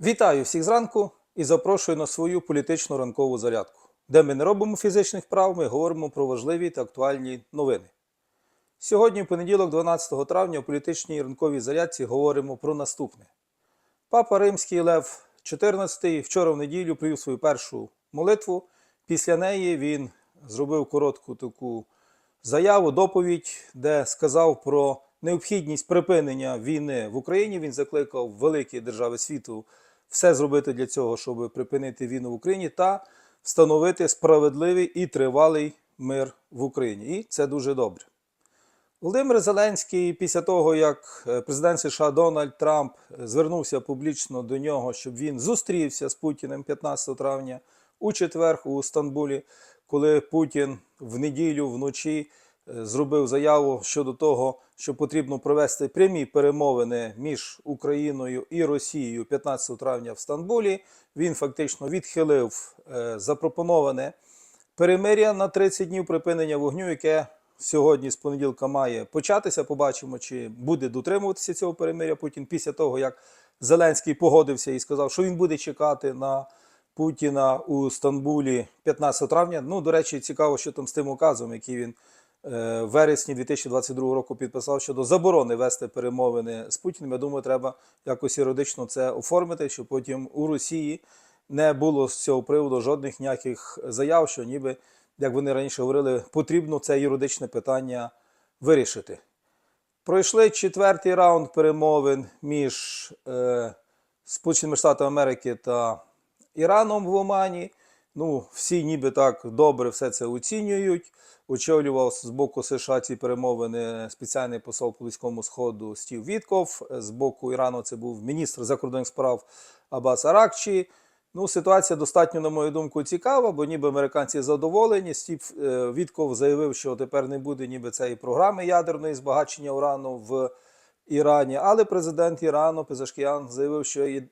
Вітаю всіх зранку і запрошую на свою політичну ранкову зарядку, де ми не робимо фізичних вправ, ми говоримо про важливі та актуальні новини. Сьогодні, в понеділок, 12 травня, у політичній ранковій зарядці говоримо про наступне. Папа Римський Лев XIV вчора в неділю провів свою першу молитву. Після неї він зробив коротку таку заяву, доповідь, де сказав про необхідність припинення війни в Україні. Він закликав великі держави світу все зробити для цього, щоб припинити війну в Україні та встановити справедливий і тривалий мир в Україні. І це дуже добре. Володимир Зеленський, після того, як е, президент США Дональд Трамп е, звернувся публічно до нього, щоб він зустрівся з Путіним 15 травня у четвер у Стамбулі, коли Путін в неділю вночі зробив заяву щодо того, що потрібно провести прямі перемовини між Україною і Росією 15 травня в Стамбулі. Він фактично відхилив е, запропоноване перемир'я на 30 днів припинення вогню, яке сьогодні з понеділка має початися. Побачимо, чи буде дотримуватися цього перемир'я Путін після того, як Зеленський погодився і сказав, що він буде чекати на Путіна у Стамбулі 15 травня. Ну, до речі, цікаво, що там з тим указом, який він е, в вересні 2022 року підписав щодо заборони вести перемовини з Путіним. Я думаю, треба якось юридично це оформити, щоб потім у Росії не було з цього приводу жодних ніяких заяв, що ніби, як вони раніше говорили, потрібно це юридичне питання вирішити. Пройшли четвертий раунд перемовин між е, Сполученими Штатами Америки та Іраном в Омані. Ну, всі ніби так добре все це оцінюють. Очолював з боку США ці перемовини спеціальний посол по близькому сходу Стів Вітков. З боку Ірану це був міністр закордонних справ Абас Аракчі. Ну, ситуація достатньо, на мою думку, цікава, бо ніби американці задоволені. Стів е, Вітков заявив, що тепер не буде ніби цієї програми ядерної збагачення урану в Ірані. Але президент Ірану Пезашкіян заявив, що е,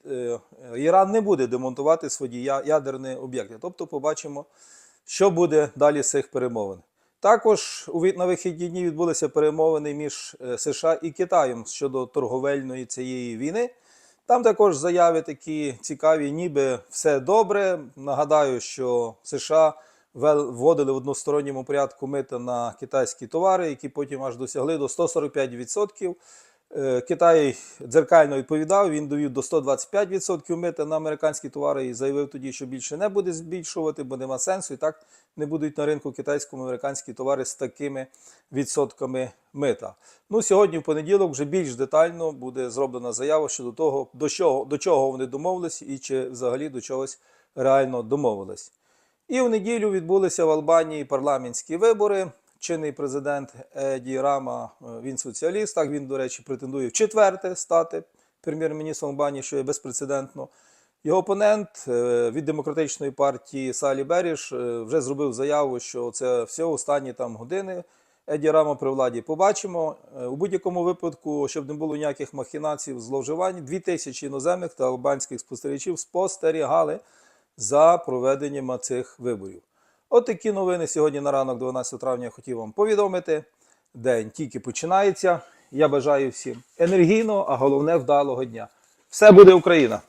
Іран не буде демонтувати свої ядерні об'єкти. Тобто, побачимо, що буде далі з цих перемовин. Також на вихідні дні відбулися перемовини між е, США і Китаєм щодо торговельної цієї війни. Там також заяви такі цікаві, ніби все добре. Нагадаю, що США вводили в односторонньому порядку мита на китайські товари, які потім аж досягли до 145%. Е, Китай дзеркально відповідав, він довів до 125% мита на американські товари і заявив тоді, що більше не буде збільшувати, бо нема сенсу. І так не будуть на ринку китайському американські товари з такими відсотками мита. Ну, сьогодні, в понеділок, вже більш детально буде зроблена заява щодо того, до чого, до чого вони домовились і чи взагалі до чогось реально домовились. І в неділю відбулися в Албанії парламентські вибори. Чинний президент Еді Рама, е, він соціаліст. Так він, до речі, претендує в четверте стати прем'єр-міністром Албанії, що є безпрецедентно. Його опонент е, від демократичної партії Салі Беріш е, вже зробив заяву, що це все останні там години. Еді Рама при владі побачимо. У будь-якому випадку, щоб не було ніяких махінацій, зловживань, дві тисячі іноземних та албанських спостерігачів спостерігали за проведенням цих виборів. От такі новини сьогодні на ранок, 12 травня, я хотів вам повідомити. День тільки починається. Я бажаю всім енергійного, а головне вдалого дня. Все буде Україна!